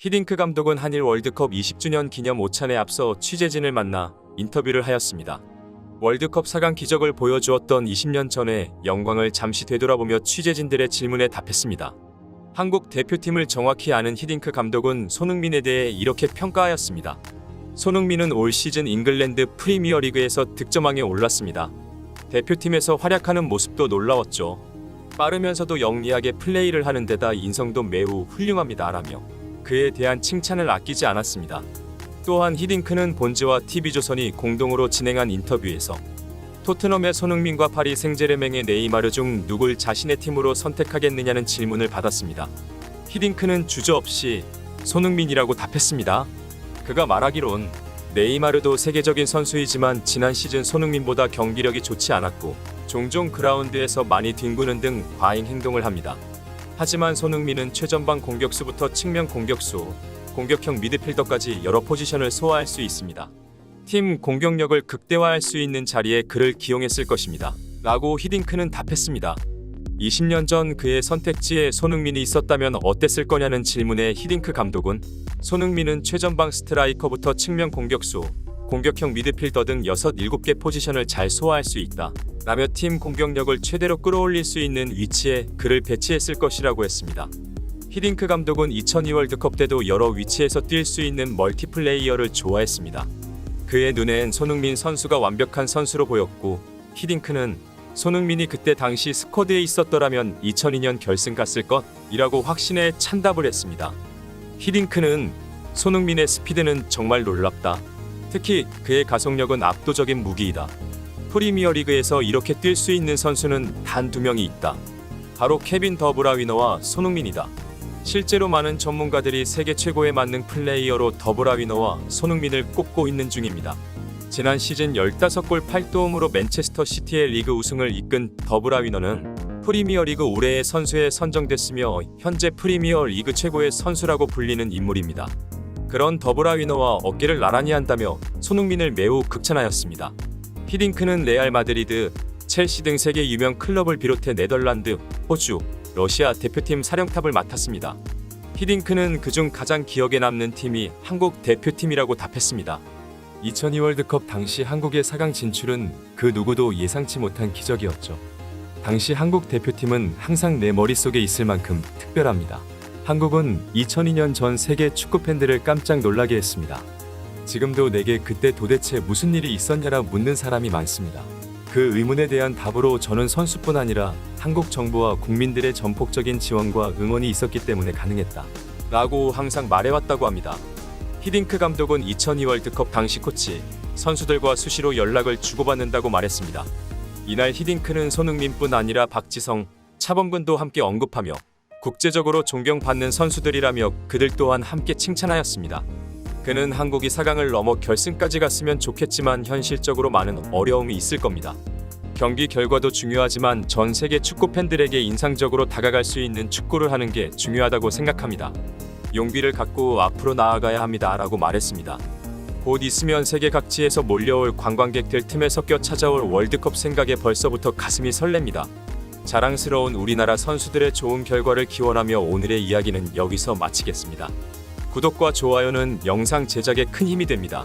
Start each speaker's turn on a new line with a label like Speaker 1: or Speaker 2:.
Speaker 1: 히딩크 감독은 한일 월드컵 20주년 기념 오찬에 앞서 취재진을 만나 인터뷰를 하였습니다. 월드컵 4강 기적을 보여주었던 20년 전의 영광을 잠시 되돌아보며 취재진들의 질문에 답했습니다. 한국 대표팀을 정확히 아는 히딩크 감독은 손흥민에 대해 이렇게 평가하였습니다. 손흥민은 올 시즌 잉글랜드 프리미어리그에서 득점왕에 올랐습니다. 대표팀에서 활약하는 모습도 놀라웠죠. 빠르면서도 영리하게 플레이를 하는 데다 인성도 매우 훌륭합니다라며 그에 대한 칭찬을 아끼지 않았습니다. 또한 히딩크는 본즈와 TV조선이 공동으로 진행한 인터뷰에서 토트넘의 손흥민과 파리 생제르맹의 네이마르 중 누굴 자신의 팀으로 선택하겠느냐는 질문을 받았습니다. 히딩크는 주저없이 손흥민이라고 답했습니다. 그가 말하기론 네이마르도 세계적인 선수이지만 지난 시즌 손흥민보다 경기력이 좋지 않았고 종종 그라운드에서 많이 뒹구는 등 과잉 행동을 합니다. 하지만 손흥민은 최전방 공격수부터 측면 공격수, 공격형 미드필더까지 여러 포지션을 소화할 수 있습니다. 팀 공격력을 극대화할 수 있는 자리에 그를 기용했을 것입니다. 라고 히딩크는 답했습니다. 20년 전 그의 선택지에 손흥민이 있었다면 어땠을 거냐는 질문에 히딩크 감독은 손흥민은 최전방 스트라이커부터 측면 공격수, 공격형 미드필더 등 6, 7개 포지션을 잘 소화할 수 있다. 라며 팀 공격력을 최대로 끌어올릴 수 있는 위치에 그를 배치했을 것이라고 했습니다. 히딩크 감독은 2002 월드컵 때도 여러 위치에서 뛸 수 있는 멀티플레이어를 좋아했습니다. 그의 눈엔 손흥민 선수가 완벽한 선수로 보였고 히딩크는 손흥민이 그때 당시 스쿼드에 있었더라면 2002년 결승 갔을 것이라고 확신에 찬답을 했습니다. 히딩크는 손흥민의 스피드는 정말 놀랍다. 특히 그의 가속력은 압도적인 무기이다. 프리미어 리그에서 이렇게 뛸 수 있는 선수는 단 두 명이 있다. 바로 케빈 더브라위너와 손흥민이다. 실제로 많은 전문가들이 세계 최고의 만능 플레이어로 더브라위너와 손흥민을 꼽고 있는 중입니다. 지난 시즌 15골 8도움으로 맨체스터 시티의 리그 우승을 이끈 더브라위너는 프리미어 리그 올해의 선수에 선정됐으며 현재 프리미어 리그 최고의 선수라고 불리는 인물입니다. 그런 더브라위너와 어깨를 나란히 한다며 손흥민을 매우 극찬하였습니다. 히딩크는 레알 마드리드, 첼시 등 세계 유명 클럽을 비롯해 네덜란드, 호주, 러시아 대표팀 사령탑을 맡았습니다. 히딩크는 그중 가장 기억에 남는 팀이 한국 대표팀이라고 답했습니다. 2002 월드컵 당시 한국의 4강 진출은 그 누구도 예상치 못한 기적이었죠. 당시 한국 대표팀은 항상 내 머릿속에 있을 만큼 특별합니다. 한국은 2002년 전 세계 축구 팬들을 깜짝 놀라게 했습니다. 지금도 내게 그때 도대체 무슨 일이 있었냐라 묻는 사람이 많습니다. 그 의문에 대한 답으로 저는 선수뿐 아니라 한국 정부와 국민들의 전폭적인 지원과 응원이 있었기 때문에 가능했다. 라고 항상 말해왔다고 합니다. 히딩크 감독은 2002 월드컵 당시 코치, 선수들과 수시로 연락을 주고받는다고 말했습니다. 이날 히딩크는 손흥민뿐 아니라 박지성, 차범근도 함께 언급하며 국제적으로 존경받는 선수들이라며 그들 또한 함께 칭찬하였습니다. 그는 한국이 4강을 넘어 결승까지 갔으면 좋겠지만 현실적으로 많은 어려움이 있을 겁니다. 경기 결과도 중요하지만 전 세계 축구 팬들에게 인상적으로 다가갈 수 있는 축구를 하는 게 중요하다고 생각합니다. 용기를 갖고 앞으로 나아가야 합니다라고 말했습니다. 곧 있으면 세계 각지에서 몰려올 관광객들 틈에 섞여 찾아올 월드컵 생각에 벌써부터 가슴이 설렙니다. 자랑스러운 우리나라 선수들의 좋은 결과를 기원하며 오늘의 이야기는 여기서 마치겠습니다. 구독과 좋아요는 영상 제작에 큰 힘이 됩니다.